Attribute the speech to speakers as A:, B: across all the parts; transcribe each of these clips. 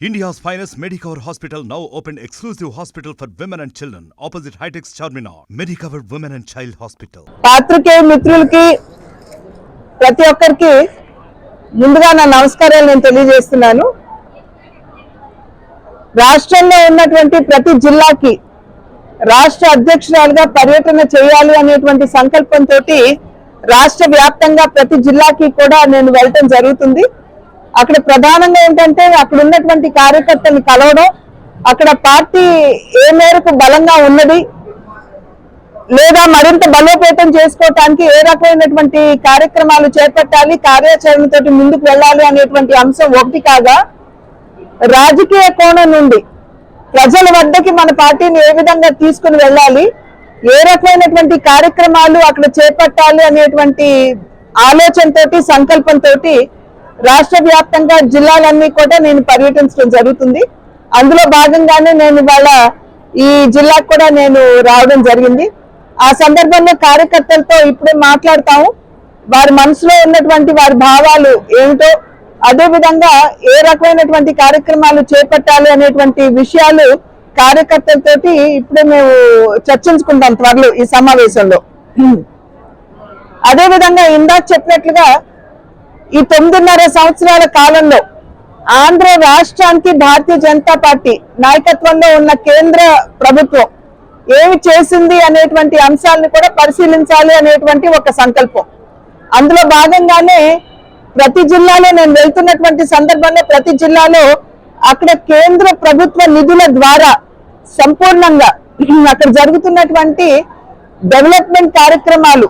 A: India's finest Medicover hospital now open exclusive hospital for women and children opposite Hitex Charminar Medicover women and child hospital
B: పాత్రికే మిత్రులకి ప్రతి ఒక్కరికి ముందుగా నా నమస్కారాలు నేను తెలియజేస్తున్నాను రాష్ట్రంలో ఉన్నటువంటి ప్రతి జిల్లాకి రాష్ట్ర అధ్యక్షురాలుగా పర్యటన చేయాలి అనేటువంటి సంకల్పంతో రాష్ట్ర వ్యాప్తంగా ప్రతి జిల్లాకి కూడా నేను వెళ్ళటం జరుగుతుంది అక్కడ ప్రధానంగా ఏంటంటే అక్కడ ఉన్నటువంటి కార్యకర్తల్ని కలవడం అక్కడ పార్టీ ఏ మేరకు బలంగా ఉన్నది లేదా మరింత బలోపేతం చేసుకోవటానికి ఏ రకమైనటువంటి కార్యక్రమాలు చేపట్టాలి కార్యాచరణతోటి ముందుకు వెళ్ళాలి అనేటువంటి అంశం ఒకటి కాగా రాజకీయ కోణం నుండి ప్రజల వద్దకి మన పార్టీని ఏ విధంగా తీసుకుని వెళ్ళాలి ఏ రకమైనటువంటి కార్యక్రమాలు అక్కడ చేపట్టాలి అనేటువంటి ఆలోచనతోటి సంకల్పంతో రాష్ట్ర వ్యాప్తంగా జిల్లాలన్నీ కూడా నేను పర్యటించడం జరుగుతుంది. అందులో భాగంగానే నేను ఇవాళ ఈ జిల్లాకు కూడా నేను రావడం జరిగింది. ఆ సందర్భంలో కార్యకర్తలతో ఇప్పుడే మాట్లాడతాము. వారి మనసులో ఉన్నటువంటి వారి భావాలు ఏమిటో అదే విధంగా ఏ రకమైనటువంటి కార్యక్రమాలు చేపట్టాలి అనేటువంటి విషయాలు కార్యకర్తలతోటి ఇప్పుడే మేము చర్చించుకుంటాం త్వరలో ఈ సమావేశంలో. అదే విధంగా ఇందాక చెప్పినట్లుగా ఈ తొమ్మిదిన్నర సంవత్సరాల కాలంలో ఆంధ్ర రాష్ట్రానికి భారతీయ జనతా పార్టీ నాయకత్వంలో ఉన్న కేంద్ర ప్రభుత్వం ఏమి చేసింది అనేటువంటి అంశాలను కూడా పరిశీలించాలి అనేటువంటి ఒక సంకల్పం. అందులో భాగంగానే ప్రతి జిల్లాలో నేను వెళ్తున్నటువంటి సందర్భంలో ప్రతి జిల్లాలో అక్కడ కేంద్ర ప్రభుత్వ నిధుల ద్వారా సంపూర్ణంగా అక్కడ జరుగుతున్నటువంటి డెవలప్మెంట్ కార్యక్రమాలు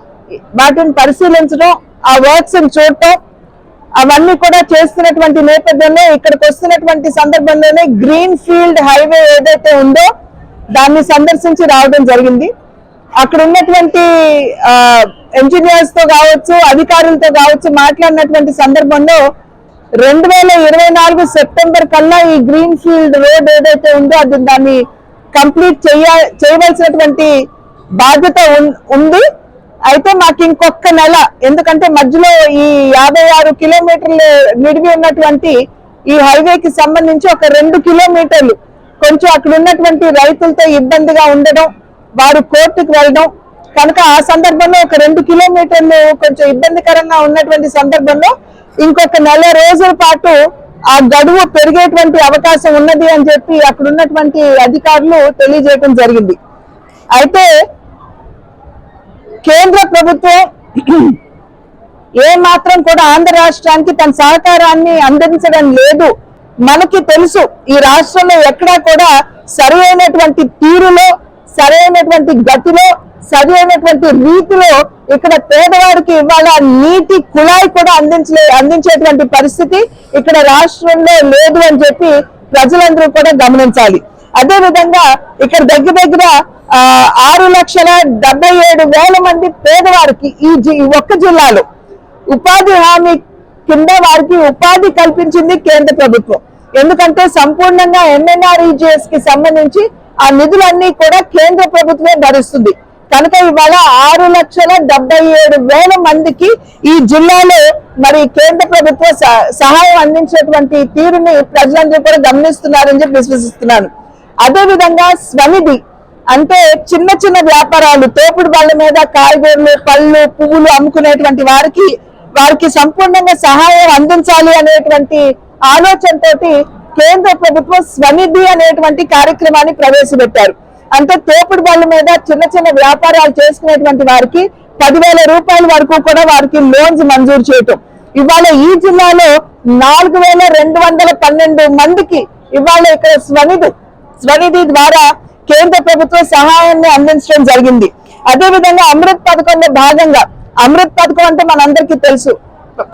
B: వాటిని పరిశీలించడం ఆ వర్క్స్ చూడటం అవన్నీ కూడా చేస్తున్నటువంటి నేపథ్యంలో ఇక్కడికి వస్తున్నటువంటి సందర్భంలోనే గ్రీన్ ఫీల్డ్ హైవే ఏదైతే ఉందో దాన్ని సందర్శించి రావడం జరిగింది. అక్కడ ఉన్నటువంటి ఇంజనీర్స్తో కావచ్చు అధికారులతో కావచ్చు మాట్లాడినటువంటి సందర్భంలో రెండు వేల ఇరవై నాలుగు సెప్టెంబర్ కల్లా ఈ గ్రీన్ ఫీల్డ్ రోడ్ ఏదైతే ఉందో అది దాన్ని కంప్లీట్ చేయ చేయవలసినటువంటి బాధ్యత ఉంది. అయితే మాకు ఇంకొక నెల ఎందుకంటే మధ్యలో ఈ యాభై ఆరు కిలోమీటర్లు నిడివి ఉన్నటువంటి ఈ హైవేకి సంబంధించి ఒక రెండు కిలోమీటర్లు కొంచెం అక్కడ ఉన్నటువంటి రైతులతో ఇబ్బందిగా ఉండడం వారు కోర్టుకు వెళ్ళడం కనుక ఆ సందర్భంలో ఒక రెండు కిలోమీటర్లు కొంచెం ఇబ్బందికరంగా ఉన్నటువంటి సందర్భంలో ఇంకొక నెల రోజుల పాటు ఆ గడువు పెరిగేటువంటి అవకాశం ఉన్నది అని చెప్పి అక్కడ ఉన్నటువంటి అధికారులు తెలియజేయడం జరిగింది. అయితే కేంద్ర ప్రభుత్వం ఏ మాత్రం కూడా ఆంధ్ర రాష్ట్రానికి తన సహకారాన్ని అందించడం లేదు. మనకి తెలుసు ఈ రాష్ట్రంలో ఎక్కడా కూడా సరైనటువంటి తీరులో సరైనటువంటి గతిలో సరైనటువంటి రీతిలో ఇక్కడ పేదవాడికి ఇవాళ నీటి కుళాయి కూడా అందించలే అందించేటువంటి పరిస్థితి ఇక్కడ రాష్ట్రంలో లేదు అని చెప్పి ప్రజలందరూ కూడా గమనించాలి. అదే విధంగా ఇక్కడ దగ్గర దగ్గర ఆ, ఆరు లక్షల డెబ్బై ఏడు వేల మంది పేదవారికి ఈ ఈ ఒక్క జిల్లాలో ఉపాధి హామీ కింద వారికి ఉపాధి కల్పించింది కేంద్ర ప్రభుత్వం. ఎందుకంటే సంపూర్ణంగా ఎంఎన్ఆర్ఈజిఎస్కి సంబంధించి ఆ నిధులన్నీ కూడా కేంద్ర ప్రభుత్వమే భరిస్తుంది. కనుక ఇవాళ ఆరు లక్షల డెబ్బై ఏడు వేల మందికి ఈ జిల్లాలో మరి కేంద్ర ప్రభుత్వ సహాయం అందించేటువంటి తీరుని ప్రజలందరూ కూడా గమనిస్తున్నారని చెప్పి విశ్వసిస్తున్నాను. అదే విధంగా స్వనిధి అంటే చిన్న చిన్న వ్యాపారాలు తోపుడు బళ్ళ మీద కాయగూరలు పళ్ళు పువ్వులు అమ్ముకునేటువంటి వారికి వారికి సంపూర్ణంగా సహాయం అందించాలి అనేటువంటి ఆలోచనతోటి కేంద్ర ప్రభుత్వం స్వనిధి అనేటువంటి కార్యక్రమాన్ని ప్రవేశపెట్టారు. అంటే తోపుడు బళ్ళ మీద చిన్న చిన్న వ్యాపారాలు చేసుకునేటువంటి వారికి పదివేల రూపాయల వరకు కూడా వారికి లోన్స్ మంజూరు చేయటం. ఇవాళ ఈ జిల్లాలో నాలుగు వేల రెండు వందల పన్నెండు మందికి ఇవాళ ఇక్కడ స్వనిధి స్వనిధి ద్వారా కేంద్ర ప్రభుత్వం సహాయాన్ని అందించడం జరిగింది. అదే విధంగా అమృత్ పథకంలో భాగంగా అమృత్ పథకం అంటే మనందరికీ తెలుసు.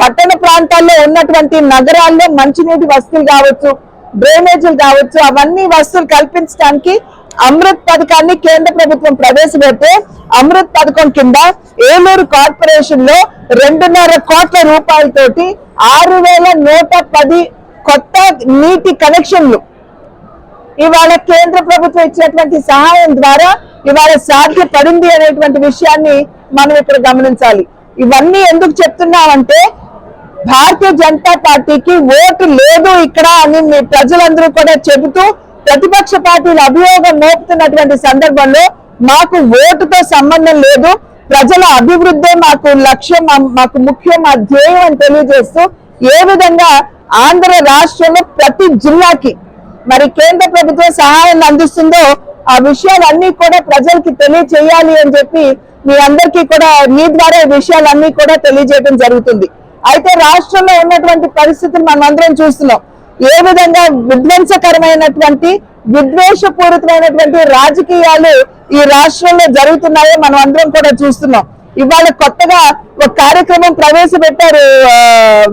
B: పట్టణ ప్రాంతాల్లో ఉన్నటువంటి నగరాల్లో మంచినీటి వసతులు కావచ్చు డ్రైనేజీలు కావచ్చు అవన్నీ వసతులు కల్పించడానికి అమృత్ పథకాన్ని కేంద్ర ప్రభుత్వం ప్రవేశపెడితే అమృత్ పథకం కింద ఏలూరు కార్పొరేషన్లో రెండున్నర కోట్ల రూపాయలతోటి ఆరు వేల నూట పది కొత్త నీటి కనెక్షన్లు ఇవాళ కేంద్ర ప్రభుత్వం ఇచ్చినటువంటి సహాయం ద్వారా ఇవాళ సాధ్యపడింది అనేటువంటి విషయాన్ని మనం ఇక్కడ గమనించాలి. ఇవన్నీ ఎందుకు చెప్తున్నామంటే భారతీయ జనతా పార్టీకి ఓటు లేదు ఇక్కడ అని మీ ప్రజలందరూ కూడా చెబుతూ ప్రతిపక్ష పార్టీలు అభియోగం మోపుతున్నటువంటి సందర్భంలో మాకు ఓటుతో సంబంధం లేదు. ప్రజల అభివృద్ధే మాకు లక్ష్యం మాకు ముఖ్యం మా ధ్యేయం అని తెలియజేస్తూ ఏ విధంగా ఆంధ్ర రాష్ట్రంలో ప్రతి జిల్లాకి మరి కేంద్ర ప్రభుత్వం సహాయాన్ని అందిస్తుందో ఆ విషయాలన్నీ కూడా ప్రజలకి తెలియచేయాలి అని చెప్పి మీ అందరికీ కూడా మీ ద్వారా విషయాలన్నీ కూడా తెలియజేయడం జరుగుతుంది. అయితే రాష్ట్రంలో ఉన్నటువంటి పరిస్థితులు మనం అందరం చూస్తున్నాం. ఏ విధంగా విధ్వంసకరమైనటువంటి విద్వేషపూరితమైనటువంటి రాజకీయాలు ఈ రాష్ట్రంలో జరుగుతున్నాయో మనం అందరం కూడా చూస్తున్నాం. ఇవాళ కొత్తగా ఒక కార్యక్రమం ప్రవేశపెట్టారు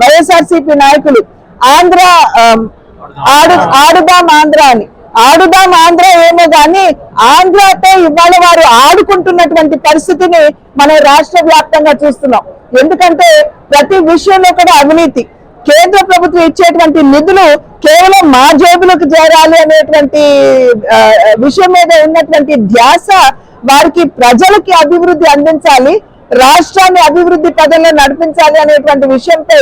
B: వైఎస్ఆర్సీపీ నాయకులు. ఆంధ్ర ఆడు ఆడుదాం ఆంధ్ర అని. ఆడుదాం ఆంధ్ర ఏమో గాని ఆంధ్రతో ఇవాళ వారు ఆడుకుంటున్నటువంటి పరిస్థితిని మనం రాష్ట్ర వ్యాప్తంగా చూస్తున్నాం. ఎందుకంటే ప్రతి విషయంలో కూడా అవినీతి. కేంద్ర ప్రభుత్వం ఇచ్చేటువంటి నిధులు కేవలం మా జేబులకు చేరాలి అనేటువంటి విషయం మీద ఉన్నటువంటి ధ్యాస వారికి ప్రజలకి అభివృద్ధి అందించాలి రాష్ట్రాన్ని అభివృద్ధి పదంలో నడిపించాలి అనేటువంటి విషయంపై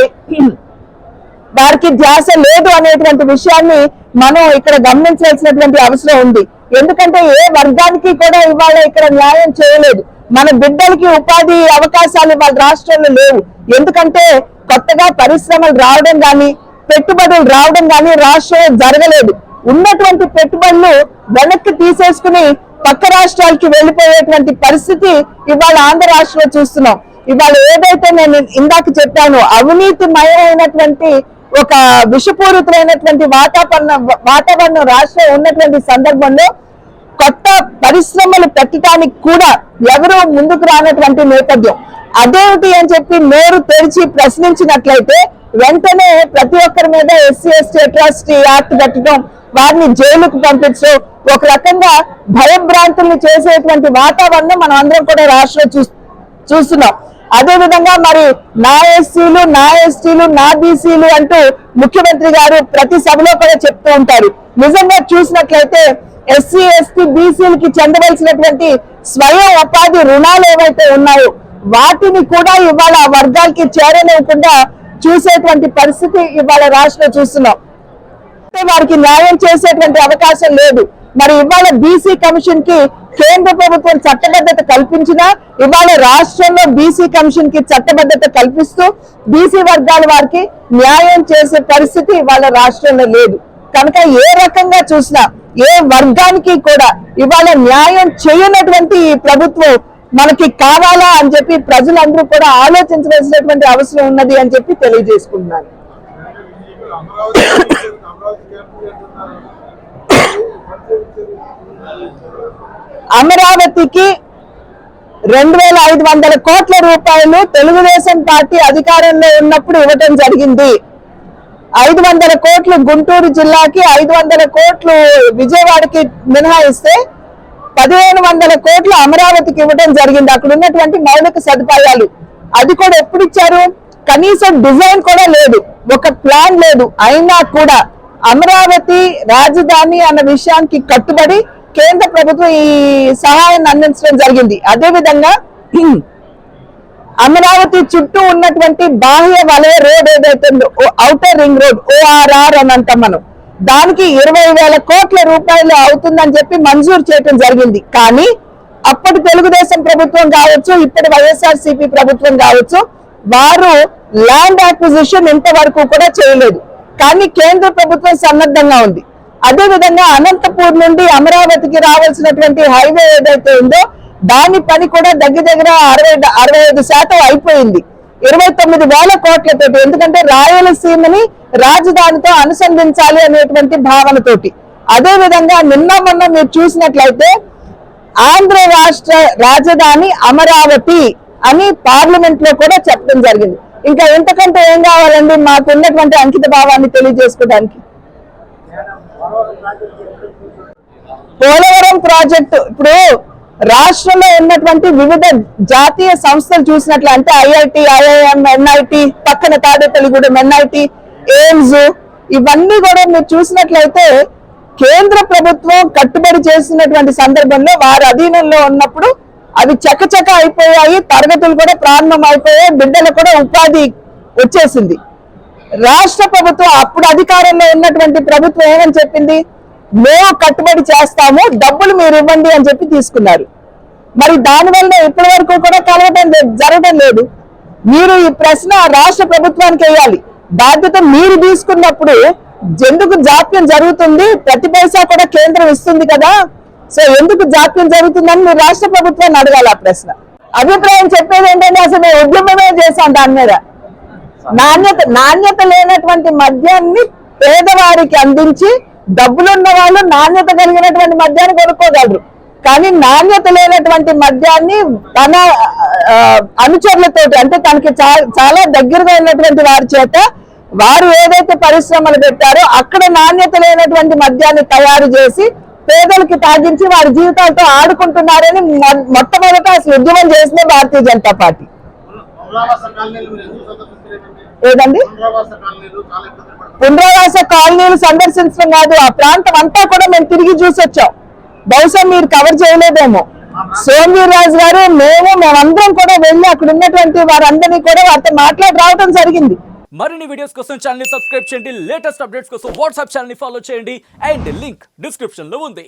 B: వారికి ధ్యాస లేదు అనేటువంటి విషయాన్ని మనం ఇక్కడ గమనించాల్సినటువంటి అవసరం ఉంది. ఎందుకంటే ఏ వర్గానికి కూడా ఇవాళ ఇక్కడ న్యాయం చేయలేదు. మన బిడ్డలకి ఉపాధి అవకాశాలు ఇవాళ రాష్ట్రంలో లేవు. ఎందుకంటే కొత్తగా పరిశ్రమలు రావడం కానీ పెట్టుబడులు రావడం కానీ రాష్ట్రంలో జరగలేదు. ఉన్నటువంటి పెట్టుబడులు వెనక్కి తీసేసుకుని పక్క రాష్ట్రాలకి వెళ్ళిపోయేటువంటి పరిస్థితి ఇవాళ ఆంధ్ర రాష్ట్రంలో చూస్తున్నాం. ఇవాళ ఏదైతే నేను ఇందాక చెప్పాను అవినీతిమయమైనటువంటి ఒక విషపూరితమైనటువంటి వాతావరణం వాతావరణం రాష్ట్రం ఉన్నటువంటి సందర్భంలో కొత్త పరిశ్రమలు పెట్టడానికి కూడా ఎవరూ ముందుకు రానటువంటి నేపథ్యం. అదేమిటి అని చెప్పి నోరు తెరిచి ప్రశ్నించినట్లయితే వెంటనే ప్రతి ఒక్కరి మీద ఎస్సీ ఎస్టీ అట్రాసిటీ యాక్ట్ పెట్టడం వారిని జైలుకు పంపించడం ఒక రకంగా భయభ్రాంతుల్ని చేసేటువంటి వాతావరణం మనం అందరం కూడా రాష్ట్రంలో చూ చూస్తున్నాం. అదే విధంగా మరి నా ఎస్సీలు నా ఎస్టీలు నా బీసీలు అంటూ ముఖ్యమంత్రి గారు ప్రతి సభలో కూడా చెప్తూ ఉంటారు. నిజంగా చూసినట్లయితే ఎస్సీ ఎస్టీ బీసీలకి చెందవలసినటువంటి స్వయం ఉపాధి రుణాలు ఏవైతే ఉన్నాయో వాటిని కూడా ఇవాళ వర్గాలకి చేరలేకుండా చూసేటువంటి పరిస్థితి ఇవాళ రాష్ట్రంలో చూస్తున్నాం. వారికి న్యాయం చేసేటువంటి అవకాశం లేదు. మరి ఇవాళ బీసీ కమిషన్కి కేంద్ర ప్రభుత్వం చట్టబద్ధత కల్పించినా ఇవాళ రాష్ట్రంలో బీసీ కమిషన్కి చట్టబద్ధత కల్పిస్తూ బీసీ వర్గాల వారికి న్యాయం చేసే పరిస్థితి ఇవాళ రాష్ట్రంలో లేదు. కనుక ఏ రకంగా చూసినా ఏ వర్గానికి కూడా ఇవాళ న్యాయం చేయనటువంటి ఈ ప్రభుత్వం మనకి కావాలా అని చెప్పి ప్రజలందరూ కూడా ఆలోచించవలసినటువంటి అవసరం ఉన్నది అని చెప్పి తెలియజేసుకుంటున్నాను
C: అమరావతి అమరావతి క్యాంపు అంటున్నారు
B: అమరావతికి రెండు వేల ఐదు వందల కోట్ల రూపాయలు తెలుగుదేశం పార్టీ అధికారంలో ఉన్నప్పుడు ఇవ్వటం జరిగింది. ఐదు వందల కోట్లు గుంటూరు జిల్లాకి ఐదు వందల కోట్లు విజయవాడకి మినహాయిస్తే పదిహేను వందల కోట్లు అమరావతికి ఇవ్వడం జరిగింది. అక్కడ ఉన్నటువంటి మౌలిక సదుపాయాలు. అది కూడా ఎప్పుడు ఇచ్చారు? కనీసం డిజైన్ కూడా లేదు. ఒక ప్లాన్ లేదు. అయినా కూడా అమరావతి రాజధాని అన్న విషయానికి కట్టుబడి కేంద్ర ప్రభుత్వం ఈ సహాయాన్ని అందించడం జరిగింది. అదే విధంగా అమరావతి చుట్టూ ఉన్నటువంటి బాహ్య వలయ రోడ్ ఏదైతే ఉందో అవుటర్ రింగ్ రోడ్ ఓఆర్ఆర్ అని అంటాం మనం. దానికి ఇరవై వేల కోట్ల రూపాయలు అవుతుందని చెప్పి మంజూరు చేయడం జరిగింది. కానీ అప్పటి తెలుగుదేశం ప్రభుత్వం కావచ్చు ఇప్పటి వైఎస్ఆర్ సిపి ప్రభుత్వం కావచ్చు వారు ల్యాండ్ అక్విజిషన్ ఇంతవరకు కూడా చేయలేదు. కానీ కేంద్ర ప్రభుత్వం సన్నద్ధంగా ఉంది. అదే విధంగా అనంతపూర్ నుండి అమరావతికి రావాల్సినటువంటి హైవే ఏదైతే ఉందో దాని పని కూడా దగ్గర దగ్గర అరవై అరవై ఐదు శాతం అయిపోయింది. ఇరవై తొమ్మిది వేల కోట్లతోటి ఎందుకంటే రాయలసీమని రాజధానితో అనుసంధించాలి అనేటువంటి భావనతోటి. అదే విధంగా నిన్న మొన్న మీరు చూసినట్లయితే ఆంధ్ర రాష్ట్ర రాజధాని అమరావతి అని పార్లమెంట్లో కూడా చెప్పడం జరిగింది. ఇంకా ఎంతకంటే ఏం కావాలండి మాకు ఉన్నటువంటి అంకిత భావాన్ని తెలియజేసుకోవడానికి? పోలవరం ప్రాజెక్టు. ఇప్పుడు రాష్ట్రంలో ఉన్నటువంటి వివిధ జాతీయ సంస్థలు చూసినట్లు అంటే ఐఐటి ఐఐఎం ఎన్ఐటి పక్కన తాడేపల్లిగూడెం ఎన్ఐటి ఎయిమ్స్ ఇవన్నీ కూడా మీరు చూసినట్లయితే కేంద్ర ప్రభుత్వం కట్టుబడి చేసినటువంటి సందర్భంలో వారి అధీనంలో ఉన్నప్పుడు అవి చకచక అయిపోయాయి తరగతులు కూడా ప్రారంభం అయిపోయాయి బిడ్డలకు కూడా ఉపాధి వచ్చేసింది. రాష్ట్ర ప్రభుత్వం అప్పుడు అధికారంలో ఉన్నటువంటి ప్రభుత్వం ఏమని చెప్పింది? మేము కట్టుబడి చేస్తాము డబ్బులు మీరు ఇవ్వండి అని చెప్పి తీసుకున్నారు. మరి దానివల్ల ఇప్పటి వరకు కూడా కలవడం లేదు- జరగడం లేదు. మీరు ఈ ప్రశ్న రాష్ట్ర ప్రభుత్వానికి వేయాలి. బాధ్యత మీరు తీసుకున్నప్పుడు ఎందుకు జాప్యం జరుగుతుంది? ప్రతి పైసా కూడా కేంద్రం ఇస్తుంది కదా. సో ఎందుకు జాప్యం జరుగుతుందని మీరు రాష్ట్ర ప్రభుత్వాన్ని అడగాలి ఆ ప్రశ్న. అభిప్రాయం చెప్పేది ఏంటంటే అసలు మేము ఉద్యమమే చేశాం దాని మీద. నాణ్యత నాణ్యత లేనటువంటి మద్యాన్ని పేదవారికి అందించి డబ్బులున్న వాళ్ళు నాణ్యత కలిగినటువంటి మద్యాన్ని కొనుక్కోగలరు. కానీ నాణ్యత లేనటువంటి మద్యాన్ని తన ఆ, అనుచరులతోటి అంటే తనకి చాలా దగ్గరగా ఉన్నటువంటి వారి చేత వారు ఏదైతే పరిశ్రమలు పెట్టారో అక్కడ నాణ్యత లేనటువంటి మద్యాన్ని తయారు చేసి పేదలకి తాగించి వారి జీవితాలతో ఆడుకుంటున్నారని మొట్టమొదట అసలు ఉద్యమం చేసిందే భారతీయ జనతా పార్టీ. ఏదండి?
C: పునరావాస కాలనీలు
B: పునరావాస కాలనీలు సందర్శించడం కాదు ఆ ప్రాంతం అంతా కూడా మేము తిరిగి చూసి వచ్చాం. బహుశా మీరు కవర్ చేయలేదేమో. సోమవీర్ రాజు గారు మేము మేమందరం కూడా వెళ్ళి అక్కడ ఉన్నటువంటి వారందరినీ కూడా వారితో మాట్లాడి రావడం జరిగింది.
D: మరిన్ని వీడియోస్ కోసం ఛానల్ సబ్స్క్రైబ్ చేయండి. లేటెస్ట్ అప్డేట్స్ కోసం వాట్సాప్ ఛానల్ ఫాలో చేయండి. అండ్ లింక్ డిస్క్రిప్షన్లో ఉంది.